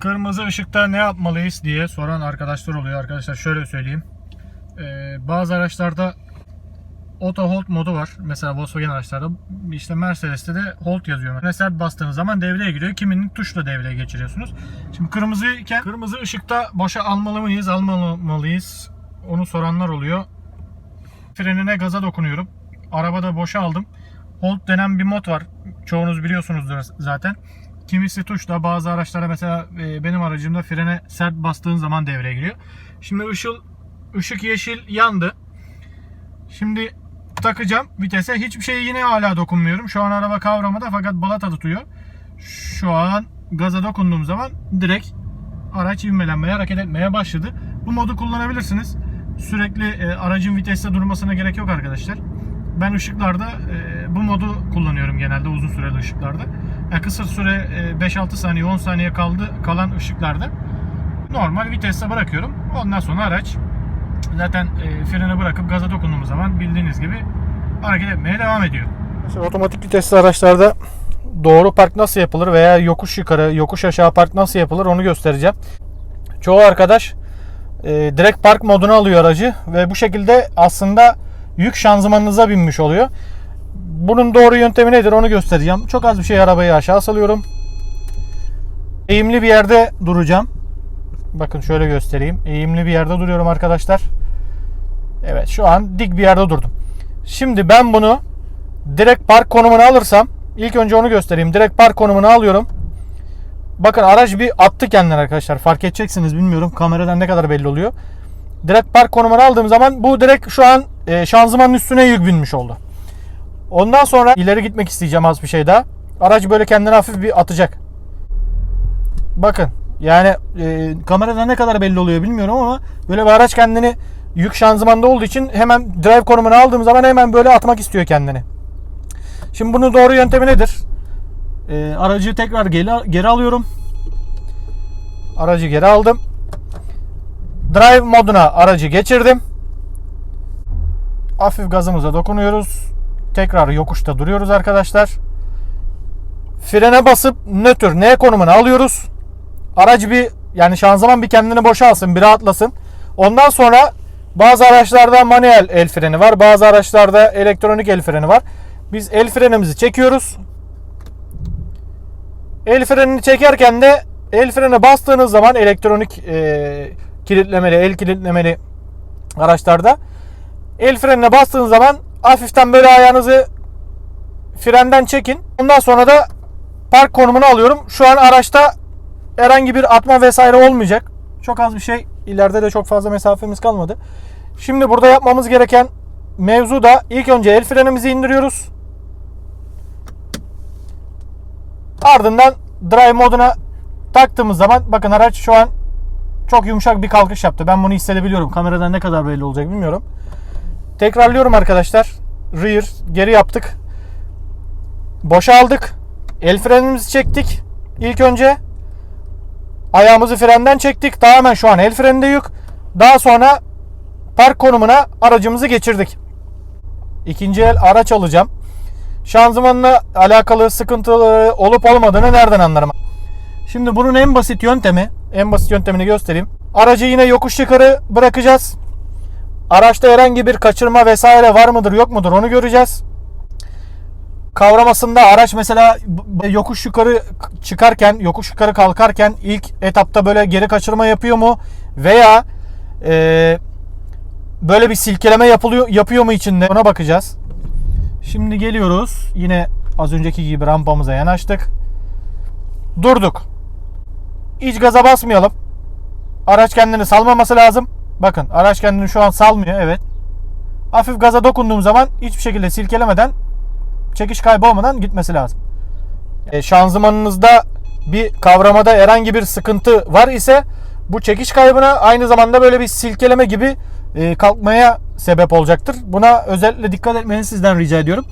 Kırmızı ışıkta ne yapmalıyız diye soran arkadaşlar oluyor. Arkadaşlar şöyle söyleyeyim. Ee, bazı araçlarda auto hold modu var. Mesela Volkswagen araçlarda işte Mercedes'te de hold yazıyor. Mesela bastığınız zaman devreye giriyor. Kiminin tuşla devreye geçiriyorsunuz. Şimdi kırmızı iken kırmızı ışıkta boşa almalı mıyız, almamalıyız? Onu soranlar oluyor. Frenine gaza dokunuyorum. Arabada boşa aldım. Hold denen bir mod var. Çoğunuz biliyorsunuzdur zaten. Kimisi tuşla bazı araçlara mesela e, benim aracımda frene sert bastığın zaman devreye giriyor. Şimdi ışıl, ışık yeşil yandı. Şimdi takacağım vitese. Hiçbir şeye yine hala dokunmuyorum. Şu an araba kavramada fakat balata tutuyor. Şu an gaza dokunduğum zaman direkt araç ivmelenmeye, hareket etmeye başladı. Bu modu kullanabilirsiniz. Sürekli e, aracın viteste durmasına gerek yok arkadaşlar. Ben ışıklarda e, bu modu kullanıyorum genelde uzun süreli ışıklarda. Yani kısa süre e, 5-6 saniye 10 saniye kaldı kalan ışıklarda normal viteste bırakıyorum. Ondan sonra araç zaten e, frene bırakıp gaza dokunduğumuz zaman bildiğiniz gibi hareket etmeye devam ediyor. Mesela otomatik vitesli araçlarda doğru park nasıl yapılır veya yokuş yukarı, yokuş aşağı park nasıl yapılır onu göstereceğim. Çoğu arkadaş e, direkt park moduna alıyor aracı ve bu şekilde aslında yük şanzımanınıza binmiş oluyor. Bunun doğru yöntemi nedir onu göstereceğim. Çok az bir şey arabayı aşağı salıyorum. Eğimli bir yerde duracağım. Bakın şöyle göstereyim. Eğimli bir yerde duruyorum arkadaşlar. Evet şu an dik bir yerde durdum. Şimdi ben bunu direkt park konumuna alırsam ilk önce onu göstereyim. Direkt park konumuna alıyorum. Bakın araç bir attı kendini arkadaşlar. Fark edeceksiniz bilmiyorum. Kameradan ne kadar belli oluyor. Direkt park konumuna aldığım zaman bu direkt şu an e, şanzımanın üstüne yük binmiş oldu. Ondan sonra ileri gitmek isteyeceğim az bir şey daha. Araç böyle kendini hafif bir atacak. Bakın yani e, kamerada ne kadar belli oluyor bilmiyorum ama böyle bir araç kendini yük şanzımanda olduğu için hemen drive konumuna aldığım zaman hemen böyle atmak istiyor kendini. Şimdi bunun doğru yöntemi nedir? E, aracı tekrar geri, geri alıyorum. Aracı geri aldım. Drive moduna aracı geçirdim. Hafif gazımıza dokunuyoruz. Tekrar yokuşta duruyoruz arkadaşlar. Frene basıp nötr N konumuna alıyoruz. Aracı bir yani şanzıman bir kendini boşalsın, bir rahatlasın. Ondan sonra bazı araçlarda manuel el freni var. Bazı araçlarda elektronik el freni var. Biz el frenimizi çekiyoruz. El frenini çekerken de el freni bastığınız zaman elektronik e, kilitlemeli, el kilitlemeli araçlarda el frenine bastığınız zaman hafiften böyle ayağınızı frenden çekin. Ondan sonra da park konumunu alıyorum. Şu an araçta herhangi bir atma vesaire olmayacak. Çok az bir şey. İleride de çok fazla mesafemiz kalmadı. Şimdi burada yapmamız gereken mevzu da ilk önce el frenimizi indiriyoruz. Ardından drive moduna taktığımız zaman bakın araç şu an çok yumuşak bir kalkış yaptı. Ben bunu hissedebiliyorum. Kameradan ne kadar belli olacak bilmiyorum. Tekrarlıyorum arkadaşlar. Rear geri yaptık. Boşa aldık. El frenimizi çektik. İlk önce ayağımızı frenden çektik. Tamamen şu an el freninde yük. Daha sonra park konumuna aracımızı geçirdik. İkinci el araç alacağım. Şanzımanla alakalı sıkıntıları olup olmadığını nereden anlarım? Şimdi bunun en basit yöntemi, en basit yöntemini göstereyim. Aracı yine yokuş yukarı bırakacağız. Araçta herhangi bir kaçırma vesaire var mıdır yok mudur onu göreceğiz. Kavramasında araç mesela yokuş yukarı çıkarken, yokuş yukarı kalkarken ilk etapta böyle geri kaçırma yapıyor mu? Veya e, böyle bir silkeleme yapılıyor yapıyor mu içinde? Ona bakacağız. Şimdi geliyoruz. Yine az önceki gibi rampamıza yanaştık. Durduk. Hiç gaza basmayalım. Araç kendini salmaması lazım. Bakın araç kendini şu an salmıyor. Evet. Hafif gaza dokunduğum zaman hiçbir şekilde silkelemeden çekiş kaybı olmadan gitmesi lazım. E, şanzımanınızda bir kavramada herhangi bir sıkıntı var ise bu çekiş kaybına aynı zamanda böyle bir silkeleme gibi e, kalkmaya sebep olacaktır. Buna özellikle dikkat etmenizi sizden rica ediyorum.